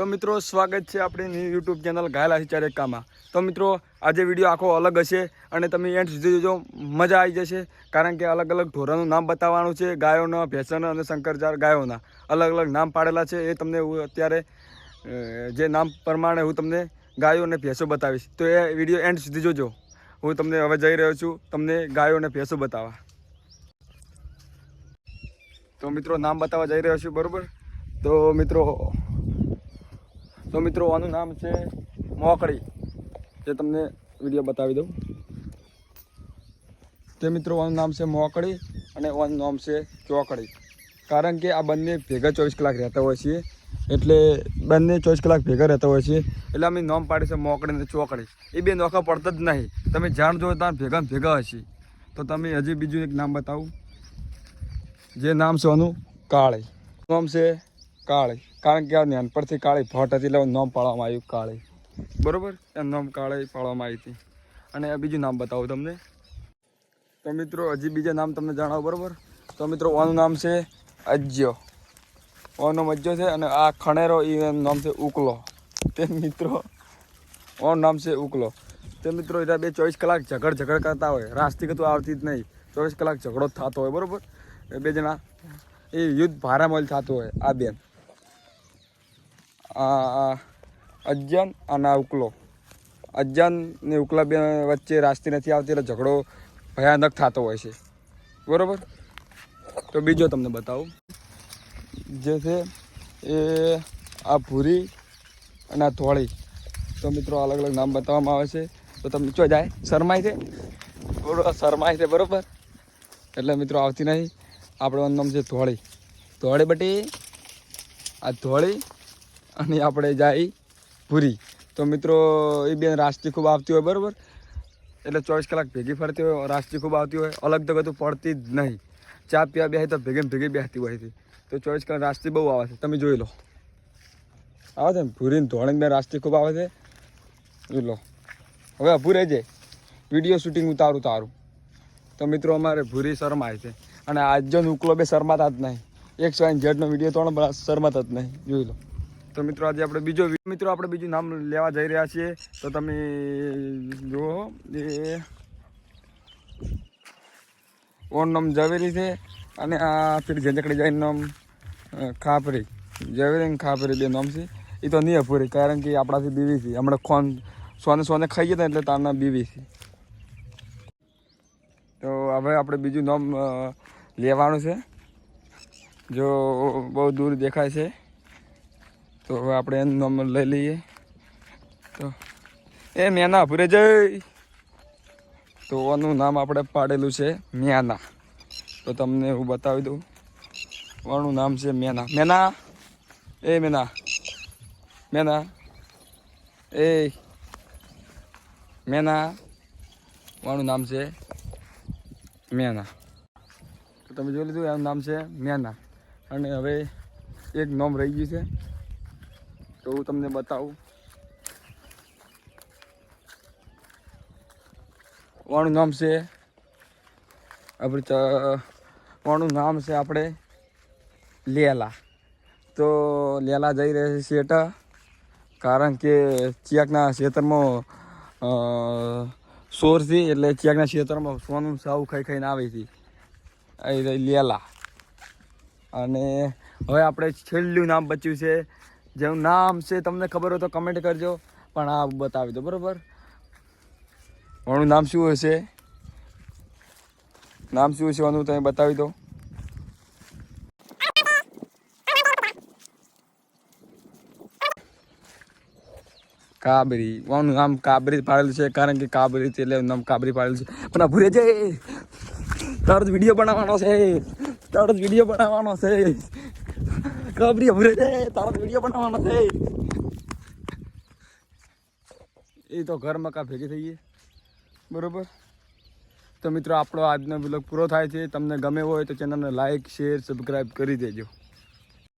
તો મિત્રો, સ્વાગત છે આપણી યુટ્યુબ ચેનલ ઘાયલા ચાર એકામાં તો મિત્રો, આજે વીડિયો આખો અલગ હશે અને તમે એન્ડ સુધી જોજો, મજા આવી જશે, કારણ કે અલગ અલગ ઢોરાનું નામ બતાવવાનું છે, ગાયોના, ભેંસના અને શંકરજાર ગાયોના. અલગ અલગ નામ પાડેલા છે, એ તમને હું અત્યારે જે નામ પ્રમાણે હું તમને ગાયો અને ભેંસો બતાવીશ. તો એ વીડિયો એન્ડ સુધી જોજો. હું તમને હવે જઈ રહ્યો છું, તમને ગાયો અને ભેંસો બતાવવા. તો મિત્રો, નામ બતાવવા જઈ રહ્યો છું, બરાબર? તો મિત્રો તો મિત્રો, આનું નામ છે મોકળી. જે તમને વીડિયો બતાવી દઉં. તે મિત્રો, આનું નામ છે મોકળી અને આનું નામ છે ચોકડી. કારણ કે આ બંને ભેગા ચોવીસ કલાક રહેતા હોય છે એટલે બંને ચોવીસ કલાક ભેગા રહેતા હોય છે એટલે અમે નોમ પાડી છે મોકડી અને ચોકડી. એ બે નોખા પડતા જ નહીં. તમે જાણ જો ત્યાં ભેગા ભેગા હશે. તો તમે હજી બીજું એક નામ બતાવું. જે નામ છે આનું કાળી. નામ છે કાળી. કારણ કે આ નાનપણથી કાળી ભટ્ટ હતી એટલે નામ પાડવામાં આવ્યું કાળી. બરાબર? એનું નામ કાળી પાડવામાં આવી હતી. અને બીજું નામ બતાવું તમને. તો મિત્રો, હજી બીજા નામ તમને જણાવો, બરાબર? તો મિત્રો, ઓનું નામ છે અજ્યો નામ અજ્યો છે અને આ ખણેરો એ એનું નામ છે ઉકલો. તે મિત્રો, ઓનું નામ છે ઉકલો. તે મિત્રો એટલે બે ચોવીસ કલાક ઝઘડ ઝઘડ કરતા હોય. રાસ્તી તો આવતી જ નહીં. ચોવીસ કલાક ઝઘડો થતો હોય, બરાબર? એ બે જણા, એ યુદ્ધ ભારામલ થતું હોય, આ બેન. અજ્જન અને ઉકલો. અજ્જન ને ઉકલા બે વચ્ચે રાસ્તી નથી આવતી એટલે ઝઘડો ભયાનક થતો હોય છે. બરાબર? તો બીજો તમને બતાવું. જે છે એ આ ભૂરી અને આ ધોળી. તો મિત્રો અલગ અલગ નામ બતાવવામાં આવે છે. તો તમે ચો જાય, શરમાય છે? શરમાય છે, બરાબર? એટલે મિત્રો આવતી નહીં. આપણો નામ છે ધોળી. ધોળી બટી. આ ધોળી અને આપણે જાય ભૂરી. તો મિત્રો, એ બેન રાસ્તી ખૂબ આવતી હોય, બરાબર? એટલે ચોવીસ કલાક ભેગી ફરતી હોય રાસ્તી ખૂબ આવતી હોય, અલગ તો કતું પડતી જ નહીં. ચા પીવા બેસી તો ભેગી ભેગી બેસતી હોય છે તો ચોવીસ કલાક રાસ્તી બહુ આવે છે. તમે જોઈ લો. આવે છે ને? ભૂરીને ધોળીને બે રાસ્તી ખૂબ આવે છે. જોઈ લો. હવે અભું રહેજે વીડિયો શૂટિંગ ઉતારું તારું. તો મિત્રો, અમારે ભૂરી શરમાય છે. અને આજનો ઉકલો બે શરમાતા જ નહીં. એક સો જેડનો વીડિયો તો પણ શરમાતા જ નહીં. જોઈ લો. તો મિત્રો આજે આપણે બીજો મિત્રો આપણે બીજું નામ લેવા જઈ રહ્યા છીએ. તો તમે જુઓ એ ઓન નામ ઝવેરી છે અને આ ફીર ઝંઝકડી જાય નામ ખાપરી. ઝવેરી ખાપરી બે નામ છે. એ તો નહીં અપૂરી કારણ કે આપણાથી બીવી છે. હમણાં ખોન સોને સોને ખાઈએ ને એટલે તારના બીવી છે. તો હવે આપણે બીજું નામ લેવાનું છે. જો બહુ દૂર દેખાય છે. તો હવે આપણે એનું નંબર લઈ લઈએ. તો એ મેના ભૂરે જઈ તો આનું નામ આપણે પાડેલું છે મેના તો તમને હું બતાવી દઉં. આનું નામ છે મેના મેના એ મેના મેના એ મેના આનું નામ છે મેના તો તમે જોઈ લીધું, એનું નામ છે મેના અને હવે એક નોમ રહી ગયું છે. તો હું તમને બતાવું. વણું નામ છે આપણે વાળું નામ છે આપણે લેલા. તો લેલા જઈ રહ્યા છે શેઠ કારણ કે ચિયાકના ખેતરમાં સોર છે એટલે ચિયાકના ખેતરમાં સોનું સાવ ખાઈ ખાઈને આવે છે. એ લેલા. અને હવે આપણે છેલ્લું નામ બચ્યું છે જેનું નામ છે, તમને ખબર હોય તો કમેન્ટ કરજો. પણ આ બતાવી દો, બરાબર? એનું નામ શું હશે? નામ શું હશે એનું તમે બતાવી દો. કાબરી. આનું નામ કાબરી પાડેલું છે, કારણ કે કાબરી એટલે નામ કાબરી પાડેલું છે. પણ આ ભૂરે છે તરત વીડિયો બનાવવાનો છે. તરત વીડિયો બનાવવાનો છે. કાબરી ભૂરે દે તારો વીડિયો બનાવવાનો છે. એ તો ઘર મકા ભેગી થઈ ગઈ. બરોબર? તો મિત્રો, આપણો આજનો બ્લોગ પૂરો થાય છે. તમને ગમે હોય તો ચેનલને લાઇક શેર સબસ્ક્રાઈબ કરી દેજો.